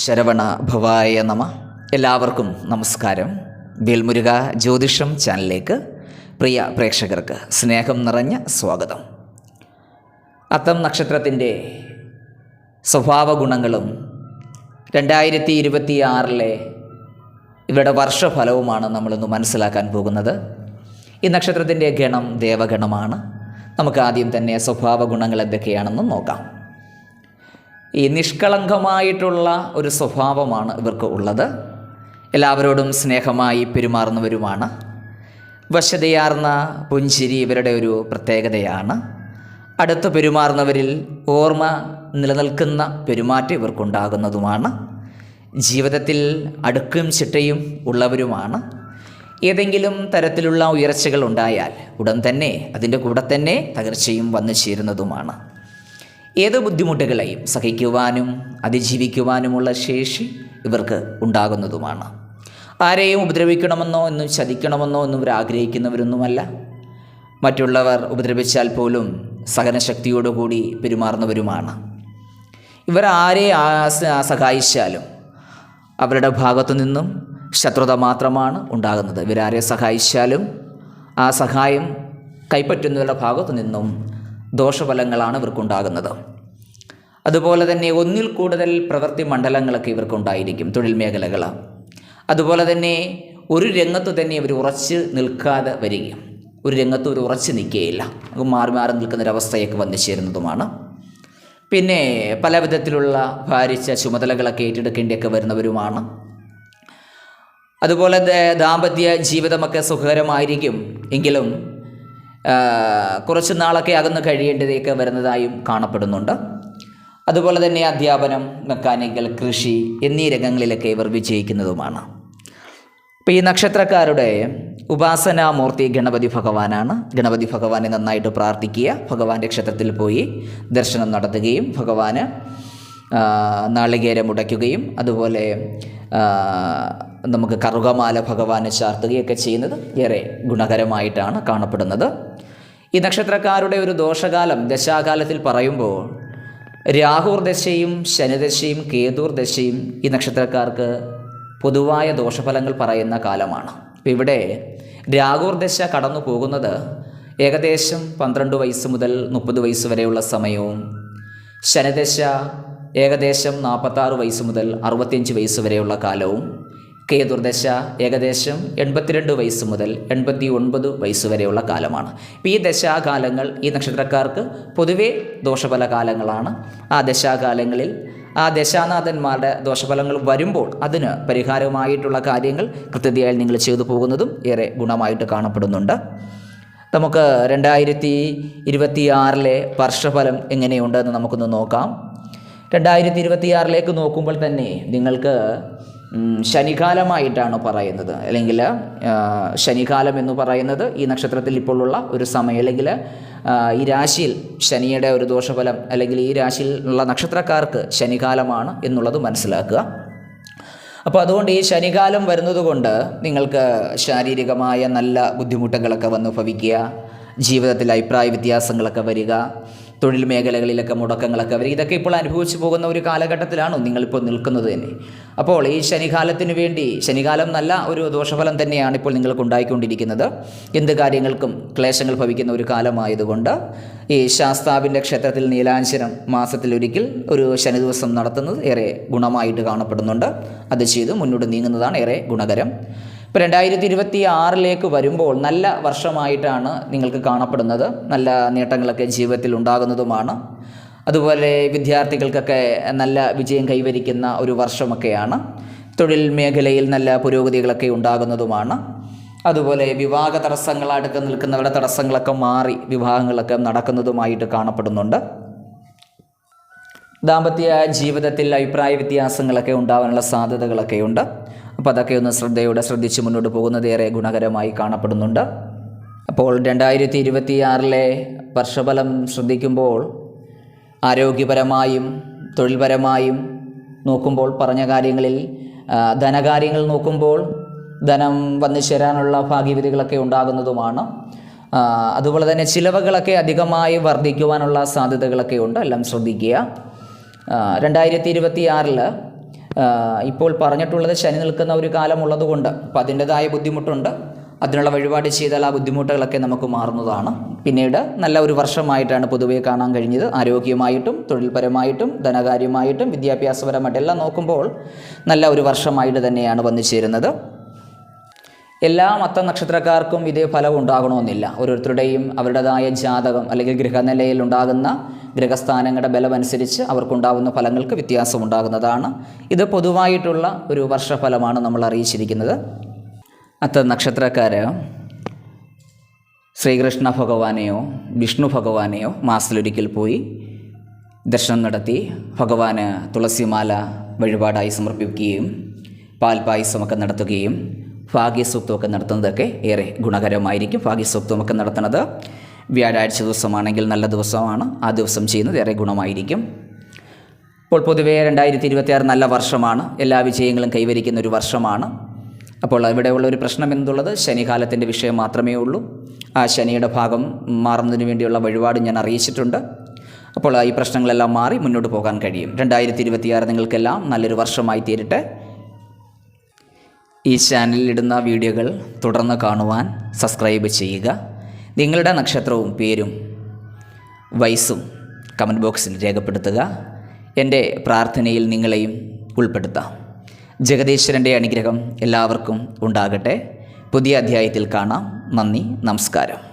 ശരവണ ഭവായ നമ. എല്ലാവർക്കും നമസ്കാരം. വേൽമുരുക ജ്യോതിഷം ചാനലിലേക്ക് പ്രിയ പ്രേക്ഷകർക്ക് സ്നേഹം നിറഞ്ഞ സ്വാഗതം. അത്തം നക്ഷത്രത്തിന്റെ സ്വഭാവ ഗുണങ്ങളും രണ്ടായിരത്തി ഇരുപത്തി ആറിലെ ഇവരുടെ വർഷഫലവുമാണ് നമ്മളിന്ന് മനസ്സിലാക്കാൻ പോകുന്നത്. ഈ നക്ഷത്രത്തിന്റെ ഗണം ദേവഗണമാണ്. നമുക്ക് ആദ്യം തന്നെ സ്വഭാവ ഗുണങ്ങൾ എന്തൊക്കെയാണെന്ന് നോക്കാം. ഈ നിഷ്കളങ്കമായിട്ടുള്ള ഒരു സ്വഭാവമാണ് ഇവർക്ക് ഉള്ളത്. എല്ലാവരോടും സ്നേഹമായി പെരുമാറുന്നവരുമാണ്. വശതയാർന്ന പുഞ്ചിരി ഇവരുടെ ഒരു പ്രത്യേകതയാണ്. അടുത്ത് പെരുമാറുന്നവരിൽ ഓർമ്മ നിലനിൽക്കുന്ന പെരുമാറ്റം ഇവർക്കുണ്ടാകുന്നതുമാണ്. ജീവിതത്തിൽ അടുക്കും ചിട്ടയും ഉള്ളവരുമാണ്. ഏതെങ്കിലും തരത്തിലുള്ള ഉയർച്ചകൾ ഉണ്ടായാൽ ഉടൻ തന്നെ അതിന്റെ കൂടെ തന്നെ തകർച്ചയും വന്നു ചേരുന്നതുമാണ്. ഏത് ബുദ്ധിമുട്ടുകളെയും സഹിക്കുവാനും അതിജീവിക്കുവാനുമുള്ള ശേഷി ഇവർക്ക് ഉണ്ടാകുന്നതുമാണ്. ആരെയും ഉപദ്രവിക്കണമെന്നോ എന്നും ചതിക്കണമെന്നോ ഒന്നും ഇവർ ആഗ്രഹിക്കുന്നവരൊന്നുമല്ല. മറ്റുള്ളവർ ഉപദ്രവിച്ചാൽ പോലും സഹനശക്തിയോടുകൂടി പെരുമാറുന്നവരുമാണ്. ഇവർ ആരെ സഹായിച്ചാലും അവരുടെ ഭാഗത്തു നിന്നും ശത്രുത മാത്രമാണ് ഉണ്ടാകുന്നത്. ഇവരാരെ സഹായിച്ചാലും ആ സഹായം കൈപ്പറ്റുന്നവരുടെ ഭാഗത്തു നിന്നും ദോഷഫലങ്ങളാണ് ഇവർക്കുണ്ടാകുന്നത്. അതുപോലെ തന്നെ ഒന്നിൽ കൂടുതൽ പ്രവൃത്തി മണ്ഡലങ്ങളൊക്കെ ഇവർക്കുണ്ടായിരിക്കും തൊഴിൽ മേഖലകൾ അതുപോലെ തന്നെ ഒരു രംഗത്ത് തന്നെ ഇവർ ഉറച്ച് നിൽക്കാതെ വരികയും ഒരു രംഗത്ത് ഒരു ഉറച്ച് നിൽക്കുകയില്ല മാറി മാറി നിൽക്കുന്നൊരവസ്ഥയൊക്കെ വന്നു ചേരുന്നതുമാണ്. പിന്നെ പല വിധത്തിലുള്ള ഭാരിച്ച ചുമതലകളൊക്കെ ഏറ്റെടുക്കേണ്ടിയൊക്കെ വരുന്നവരുമാണ്. അതുപോലെ ദാമ്പത്യ ജീവിതമൊക്കെ സുഖകരമായിരിക്കും. എങ്കിലും കുറച്ച് നാളൊക്കെ അകന്ന് കഴിയേണ്ടതൊക്കെ വരുന്നതായും കാണപ്പെടുന്നുണ്ട്. അതുപോലെ തന്നെ അധ്യാപനം മെക്കാനിക്കൽ കൃഷി എന്നീ രംഗങ്ങളിലൊക്കെ ഇവർ വിജയിക്കുന്നതുമാണ്. അപ്പോൾ ഈ നക്ഷത്രക്കാരുടെ ഉപാസനാമൂർത്തി ഗണപതി ഭഗവാനാണ്. ഗണപതി ഭഗവാനെ നന്നായിട്ട് പ്രാർത്ഥിക്കുക. ഭഗവാന്റെ ക്ഷേത്രത്തിൽ പോയി ദർശനം നടത്തുകയും ഭഗവാന് നാളികേരം മുടയ്ക്കുകയും അതുപോലെ നമുക്ക് കറുകമാല ഭഗവാന് ചാർത്തുകയൊക്കെ ചെയ്യുന്നത് ഏറെ ഗുണകരമായിട്ടാണ് കാണപ്പെടുന്നത്. ഈ നക്ഷത്രക്കാരുടെ ഒരു ദോഷകാലം ദശാകാലത്തിൽ പറയുമ്പോൾ രാഹുർ ദശയും ശനിദശയും കേതുർ ദശയും ഈ നക്ഷത്രക്കാർക്ക് പൊതുവായ ദോഷഫലങ്ങൾ പറയുന്ന കാലമാണ്. ഇപ്പം ഇവിടെ രാഹുർ ദശ കടന്നു പോകുന്നത് ഏകദേശം പന്ത്രണ്ട് വയസ്സ് മുതൽ മുപ്പത് വയസ്സ് വരെയുള്ള സമയവും ശനിദശ ഏകദേശം നാൽപ്പത്താറ് വയസ്സ് മുതൽ അറുപത്തിയഞ്ച് വയസ്സ് വരെയുള്ള കാലവും കേതുർദശ ഏകദേശം എൺപത്തിരണ്ട് വയസ്സ് മുതൽ എൺപത്തി ഒൻപത് വയസ്സ് വരെയുള്ള കാലമാണ്. ഈ ദശാകാലങ്ങൾ ഈ നക്ഷത്രക്കാർക്ക് പൊതുവേ ദോഷഫല കാലങ്ങളാണ്. ആ ദശാകാലങ്ങളിൽ ആ ദശാനാഥന്മാരുടെ ദോഷഫലങ്ങൾ വരുമ്പോൾ അതിന് പരിഹാരമായിട്ടുള്ള കാര്യങ്ങൾ കൃത്യതയായി നിങ്ങൾ ചെയ്തു പോകുന്നതും ഏറെ ഗുണമായിട്ട് കാണപ്പെടുന്നുണ്ട്. നമുക്ക് രണ്ടായിരത്തി ഇരുപത്തി ആറിലെ വർഷഫലം എങ്ങനെയുണ്ടെന്ന് നമുക്കൊന്ന് നോക്കാം. രണ്ടായിരത്തി ഇരുപത്തിയാറിലേക്ക് നോക്കുമ്പോൾ തന്നെ നിങ്ങൾക്ക് ശനികാലമായിട്ടാണ് പറയുന്നത്. അല്ലെങ്കിൽ ശനികാലം എന്ന് പറയുന്നത് ഈ നക്ഷത്രത്തിൽ ഇപ്പോഴുള്ള ഒരു സമയം. അല്ലെങ്കിൽ ഈ രാശിയിൽ ശനിയുടെ ഒരു ദോഷഫലം അല്ലെങ്കിൽ ഈ രാശിയിൽ ഉള്ള നക്ഷത്രക്കാർക്ക് ശനികാലമാണ് എന്നുള്ളത് മനസ്സിലാക്കുക. അപ്പോൾ അതുകൊണ്ട് ഈ ശനികാലം വരുന്നത് കൊണ്ട് നിങ്ങൾക്ക് ശാരീരികമായ നല്ല ബുദ്ധിമുട്ടുകളൊക്കെ വന്ന് ഭവിക്കുക. ജീവിതത്തിൽ അഭിപ്രായ വ്യത്യാസങ്ങളൊക്കെ വരിക. തൊഴിൽ മേഖലകളിലൊക്കെ മുടക്കങ്ങളൊക്കെ അവർ ഇതൊക്കെ ഇപ്പോൾ അനുഭവിച്ചു പോകുന്ന ഒരു കാലഘട്ടത്തിലാണോ നിങ്ങളിപ്പോൾ നിൽക്കുന്നത് തന്നെ. അപ്പോൾ ഈ ശനികാലത്തിന് വേണ്ടി ശനികാലം നല്ല ഒരു ദോഷഫലം തന്നെയാണ് ഇപ്പോൾ നിങ്ങൾക്ക് ഉണ്ടായിക്കൊണ്ടിരിക്കുന്നത് എന്ത് കാര്യങ്ങൾക്കും ക്ലേശങ്ങൾ ഭവിക്കുന്ന ഒരു കാലമായതുകൊണ്ട് ഈ ശാസ്താവിന്റെ ക്ഷേത്രത്തിൽ നീലാഞ്ചനം മാസത്തിലൊരിക്കൽ ഒരു ശനി ദിവസം നടത്തുന്നത് ഏറെ ഗുണമായിട്ട് കാണപ്പെടുന്നുണ്ട്. അത് ചെയ്ത് മുന്നോട്ട് നീങ്ങുന്നതാണ് ഏറെ ഗുണകരം. ഇപ്പോൾ രണ്ടായിരത്തി ഇരുപത്തി ആറിലേക്ക് വരുമ്പോൾ നല്ല വർഷമായിട്ടാണ് നിങ്ങൾക്ക് കാണപ്പെടുന്നത്. നല്ല നേട്ടങ്ങളൊക്കെ ജീവിതത്തിൽ ഉണ്ടാകുന്നതുമാണ്. അതുപോലെ വിദ്യാർത്ഥികൾക്കൊക്കെ നല്ല വിജയം കൈവരിക്കുന്ന ഒരു വർഷമൊക്കെയാണ്. തൊഴിൽ മേഖലയിൽ നല്ല പുരോഗതികളൊക്കെ ഉണ്ടാകുന്നതുമാണ്. അതുപോലെ വിവാഹ തടസ്സങ്ങൾ അടുത്ത് നിൽക്കുന്നവരുടെ തടസ്സങ്ങളൊക്കെ മാറി വിവാഹങ്ങളൊക്കെ നടക്കുന്നതുമായിട്ട് കാണപ്പെടുന്നുണ്ട്. ദാമ്പത്യ ജീവിതത്തിൽ അഭിപ്രായ വ്യത്യാസങ്ങളൊക്കെ ഉണ്ടാകാനുള്ള സാധ്യതകളൊക്കെ ഉണ്ട് അപ്പോൾ അതൊക്കെ ഒന്ന് ശ്രദ്ധയോടെ ശ്രദ്ധിച്ച് മുന്നോട്ട് പോകുന്നത് ഏറെ ഗുണകരമായി കാണപ്പെടുന്നുണ്ട്. അപ്പോൾ രണ്ടായിരത്തി ഇരുപത്തിയാറിലെ വർഷഫലം ശ്രദ്ധിക്കുമ്പോൾ ആരോഗ്യപരമായും തൊഴിൽപരമായും നോക്കുമ്പോൾ പറഞ്ഞ കാര്യങ്ങളിൽ ധനകാര്യങ്ങൾ നോക്കുമ്പോൾ ധനം വന്നു ചേരാനുള്ള ഭാഗ്യവിധികളൊക്കെ ഉണ്ടാകുന്നതുമാണ്. അതുപോലെ തന്നെ ചിലവുകളൊക്കെ അധികമായി വർദ്ധിക്കുവാനുള്ള സാധ്യതകളൊക്കെ ഉണ്ട്. എല്ലാം ശ്രദ്ധിക്കുക. രണ്ടായിരത്തി ഇരുപത്തി ആറിൽ ആ, ഇപ്പോൾ പറഞ്ഞിട്ടുള്ളത് ശനി നിൽക്കുന്ന ഒരു കാലമുള്ളത് കൊണ്ട് അപ്പോൾ അതിന്റെതായ ബുദ്ധിമുട്ടുണ്ട്. അതിനുള്ള വഴിപാട് ചെയ്താൽ ആ ബുദ്ധിമുട്ടുകളൊക്കെ നമുക്ക് മാറുന്നതാണ്. പിന്നീട് നല്ല ഒരു വർഷമായിട്ടാണ് പൊതുവെ കാണാൻ കഴിഞ്ഞത്. ആരോഗ്യമായിട്ടും തൊഴിൽപരമായിട്ടും ധനകാര്യമായിട്ടും വിദ്യാഭ്യാസപരമായിട്ടും എല്ലാം നോക്കുമ്പോൾ നല്ല ഒരു വർഷമായിട്ട് തന്നെയാണ് വന്നു ചേരുന്നത്. എല്ലാ മത്ത നക്ഷത്രക്കാർക്കും ഇതേ ഫലം ഉണ്ടാകണമെന്നില്ല ഓരോരുത്തരുടെയും അവരുടേതായ ജാതകം അല്ലെങ്കിൽ ഗ്രഹനിലയിൽ ഉണ്ടാകുന്ന ഗ്രഹസ്ഥാനങ്ങളുടെ ബലമനുസരിച്ച് അവർക്കുണ്ടാകുന്ന ഫലങ്ങൾക്ക് വ്യത്യാസം ഉണ്ടാകുന്നതാണ് ഇത് പൊതുവായിട്ടുള്ള ഒരു വർഷഫലമാണ് നമ്മൾ അറിയിച്ചിരിക്കുന്നത്. അത്ത നക്ഷത്രക്കാർ ശ്രീകൃഷ്ണ ഭഗവാനെയോ വിഷ്ണു ഭഗവാനെയോ മാസത്തിലൊരിക്കൽ പോയി ദർശനം നടത്തി ഭഗവാന് തുളസിമാല വഴിപാടായി സമർപ്പിക്കുകയും പാൽപായസമൊക്കെ നടത്തുകയും ഭാഗ്യസൂക്തമൊക്കെ നടത്തുന്നതൊക്കെ ഏറെ ഗുണകരമായിരിക്കും. ഭാഗ്യസൂക്തമൊക്കെ നടത്തുന്നത് വ്യാഴാഴ്ച ദിവസമാണെങ്കിൽ നല്ല ദിവസമാണ്. ആ ദിവസം ചെയ്യുന്നത് ഏറെ ഗുണമായിരിക്കും. അപ്പോൾ പൊതുവേ രണ്ടായിരത്തി ഇരുപത്തിയാറ് നല്ല വർഷമാണ്. എല്ലാ വിജയങ്ങളും കൈവരിക്കുന്ന ഒരു വർഷമാണ്. അപ്പോൾ ഇവിടെയുള്ള ഒരു പ്രശ്നം എന്തുള്ളത്? ശനികാലത്തിന്റെ വിഷയം മാത്രമേ ഉള്ളൂ. ആ ശനിയുടെ ഭാഗം മാറുന്നതിന് വേണ്ടിയുള്ള വഴിപാട് ഞാൻ അറിയിച്ചിട്ടുണ്ട്. അപ്പോൾ ഈ പ്രശ്നങ്ങളെല്ലാം മാറി മുന്നോട്ട് പോകാൻ കഴിയും. രണ്ടായിരത്തി ഇരുപത്തിയാറ് നിങ്ങൾക്കെല്ലാം നല്ലൊരു വർഷമായി തീരട്ടെ. ഈ ചാനലിൽ ഇടുന്ന വീഡിയോകൾ തുടർന്ന് കാണുവാൻ സബ്സ്ക്രൈബ് ചെയ്യുക. നിങ്ങളുടെ നക്ഷത്രവും പേരും വയസ്സും കമന്റ് ബോക്സിൽ രേഖപ്പെടുത്തുക. എന്റെ പ്രാർത്ഥനയിൽ നിങ്ങളെയും ഉൾപ്പെടുത്താം. ജഗദീശ്വരന്റെ അനുഗ്രഹം എല്ലാവർക്കും ഉണ്ടാകട്ടെ. പുതിയ അധ്യായത്തിൽ കാണാം. നന്ദി നമസ്കാരം.